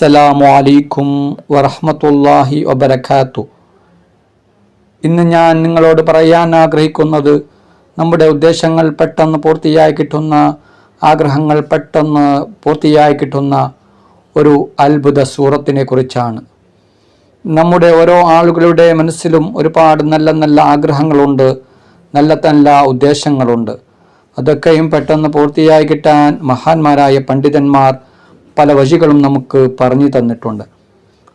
അസ്സലാമു അലൈക്കും വറഹ്മത്തുള്ളാഹി വബറകാത്തു. ഇന്ന് ഞാൻ നിങ്ങളോട് പറയാൻ ആഗ്രഹിക്കുന്നത് നമ്മുടെ ഉദ്ദേശങ്ങൾ പെട്ടെന്ന് പൂർത്തിയായി കിട്ടുന്ന ആഗ്രഹങ്ങൾ പെട്ടെന്ന് പൂർത്തിയായി കിട്ടുന്ന ഒരു അത്ഭുത സൂറത്തിനെ കുറിച്ചാണ്. നമ്മുടെ ഓരോ ആളുകളുടെ മനസ്സിലും ഒരുപാട് നല്ല നല്ല ആഗ്രഹങ്ങളുണ്ട് നല്ല നല്ല ഉദ്ദേശങ്ങളുണ്ട്. അതൊക്കെയും പെട്ടെന്ന് പൂർത്തിയായി കിട്ടാൻ മഹാന്മാരായ പണ്ഡിതന്മാർ പല വഴികളും നമുക്ക് പറഞ്ഞു തന്നിട്ടുണ്ട്.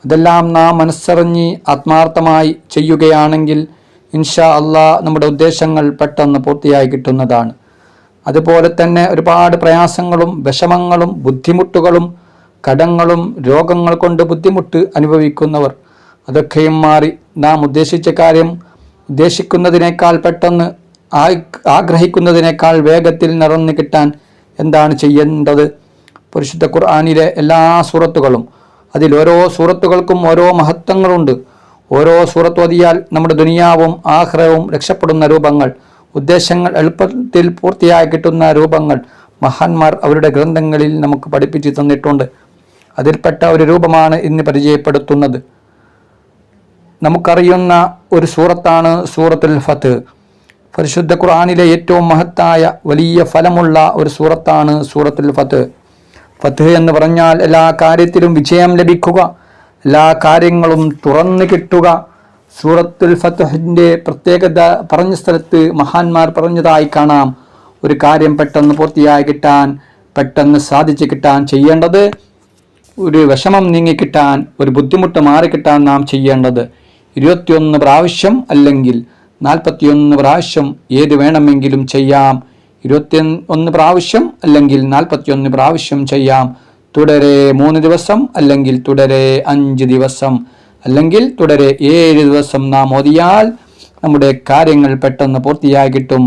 അതെല്ലാം നാം മനസ്സറിഞ്ഞ് ആത്മാർത്ഥമായി ചെയ്യുകയാണെങ്കിൽ ഇൻഷാ അള്ളാ നമ്മുടെ ഉദ്ദേശങ്ങൾ പെട്ടെന്ന് പൂർത്തിയായി കിട്ടുന്നതാണ്. അതുപോലെ തന്നെ ഒരുപാട് പ്രയാസങ്ങളും വിഷമങ്ങളും ബുദ്ധിമുട്ടുകളും കടങ്ങളും രോഗങ്ങൾ കൊണ്ട് ബുദ്ധിമുട്ട് അനുഭവിക്കുന്നവർ അതൊക്കെയും മാറി നാം ഉദ്ദേശിച്ച കാര്യം ഉദ്ദേശിക്കുന്നതിനേക്കാൾ പെട്ടെന്ന് ആഗ്രഹിക്കുന്നതിനേക്കാൾ വേഗത്തിൽ നിറഞ്ഞു കിട്ടാൻ എന്താണ് ചെയ്യേണ്ടത്? പരിശുദ്ധ ഖുർആാനിലെ എല്ലാ സൂറത്തുകളും. അതിൽ ഓരോ സൂറത്തുകൾക്കും ഓരോ മഹത്വങ്ങളുണ്ട്. ഓരോ സൂറത്ത് ഓതിയാൽ നമ്മുടെ ദുനിയാവും ആഹ്റവും രക്ഷപ്പെടുന്ന രൂപങ്ങൾ ഉദ്ദേശങ്ങൾ എളുപ്പത്തിൽ പൂർത്തിയായി കിട്ടുന്ന രൂപങ്ങൾ മഹാന്മാർ അവരുടെ ഗ്രന്ഥങ്ങളിൽ നമുക്ക് പഠിപ്പിച്ചു തന്നിട്ടുണ്ട്. അതിൽപ്പെട്ട ഒരു രൂപമാണ് ഇന്ന് പരിചയപ്പെടുത്തുന്നത്. നമുക്കറിയുന്ന ഒരു സൂറത്താണ് സൂറത്തുൽ ഫത്ത്. പരിശുദ്ധ ഖുർആാനിലെ ഏറ്റവും മഹത്തായ വലിയ ഫലമുള്ള ഒരു സൂറത്താണ് സൂറത്തുൽ ഫത്ത്. ഫത്ത് എന്ന് പറഞ്ഞാൽ എല്ലാ കാര്യത്തിലും വിജയം ലഭിക്കുക എല്ലാ കാര്യങ്ങളും തുറന്നു കിട്ടുക. സൂറത്തുൽ ഫത്തഹിന്റെ പ്രത്യേകത പറഞ്ഞ സ്ഥലത്ത് മഹാന്മാർ പറഞ്ഞതായി കാണാം. ഒരു കാര്യം പെട്ടെന്ന് പൂർത്തിയായി കിട്ടാൻ പെട്ടെന്ന് സാധിച്ചു കിട്ടാൻ ചെയ്യേണ്ടത് ഒരു വിഷമം നീങ്ങിക്കിട്ടാൻ ഒരു ബുദ്ധിമുട്ട് മാറിക്കിട്ടാൻ നാം ചെയ്യേണ്ടത്. ഇരുപത്തിയൊന്ന് പ്രാവശ്യം അല്ലെങ്കിൽ നാൽപ്പത്തിയൊന്ന് പ്രാവശ്യം ഏത് വേണമെങ്കിലും ചെയ്യാം. ഇരുപത്തി ഒന്ന് പ്രാവശ്യം അല്ലെങ്കിൽ നാൽപ്പത്തിയൊന്ന് പ്രാവശ്യം ചെയ്യാം. തുടരെ മൂന്ന് ദിവസം അല്ലെങ്കിൽ തുടരെ അഞ്ച് ദിവസം അല്ലെങ്കിൽ തുടരെ ഏഴ് ദിവസം നാം ഓതിയാൽ നമ്മുടെ കാര്യങ്ങൾ പെട്ടെന്ന് പൂർത്തിയായി കിട്ടും.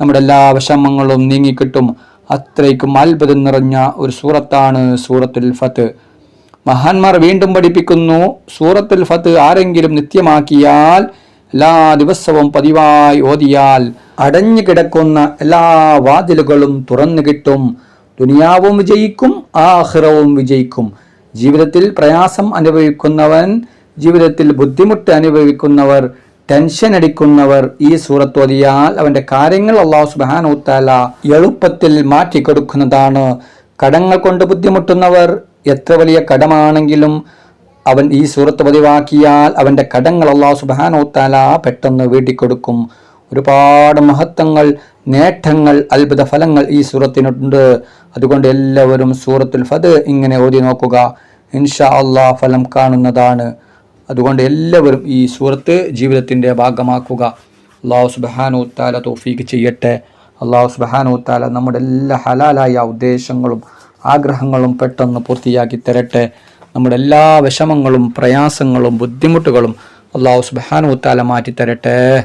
നമ്മുടെ എല്ലാ വിഷമങ്ങളും നീങ്ങിക്കിട്ടും അത്രയ്ക്കും അത്ഭുതം നിറഞ്ഞ ഒരു സൂറത്താണ് സൂറത്തുൽ ഫത്ത്. മഹാന്മാർ വീണ്ടും പഠിപ്പിക്കുന്നു സൂറത്തുൽ ഫത്ത് ആരെങ്കിലും നിത്യമാക്കിയാൽ എല്ലാ ദിവസവും പതിവായി ഓതിയാൽ അടഞ്ഞു കിടക്കുന്ന എല്ലാ വാതിലുകളും തുറന്നു കിട്ടും. ദുനിയാവും വിജയിക്കും ആഹ്റവും വിജയിക്കും. ജീവിതത്തിൽ പ്രയാസം അനുഭവിക്കുന്നവൻ ജീവിതത്തിൽ ബുദ്ധിമുട്ട് അനുഭവിക്കുന്നവർ ടെൻഷൻ അടിക്കുന്നവർ ഈ സൂറത്ത് ഓതിയാൽ അവന്റെ കാര്യങ്ങൾ അള്ളാഹു സുബാനൂത്താല എളുപ്പത്തിൽ മാറ്റിക്കൊടുക്കുന്നതാണ് കടങ്ങൾ കൊണ്ട് ബുദ്ധിമുട്ടുന്നവർ എത്ര വലിയ കടമാണെങ്കിലും അവൻ ഈ സൂറത്ത് പതിവാക്കിയാൽ അവന്റെ കടങ്ങൾ അള്ളാഹു സുബാനൂത്താല പെട്ടെന്ന് വീട്ടിക്കൊടുക്കും. ഒരുപാട് മഹത്വങ്ങൾ നേട്ടങ്ങൾ അത്ഭുത ഫലങ്ങൾ ഈ സൂറത്തിനുണ്ട്. അതുകൊണ്ട് എല്ലാവരും സൂറത്തുൽ ഫത് ഇങ്ങനെ ഓതി നോക്കുക. ഇൻഷാ അള്ളാ ഫലം കാണുന്നതാണ്. അതുകൊണ്ട് എല്ലാവരും ഈ സൂറത്ത് ജീവിതത്തിന്റെ ഭാഗമാക്കുക. അള്ളാഹു സുബഹാനു താല തോഫീക്ക് ചെയ്യട്ടെ. അള്ളാഹു സുബഹാനു താല നമ്മുടെ എല്ലാ ഹലാലായ ഉദ്ദേശങ്ങളും ആഗ്രഹങ്ങളും പെട്ടെന്ന് പൂർത്തിയാക്കി തരട്ടെ. നമ്മുടെ എല്ലാ വിഷമങ്ങളും പ്രയാസങ്ങളും ബുദ്ധിമുട്ടുകളും അള്ളാഹു സുബഹാനു താല മാറ്റി തരട്ടെ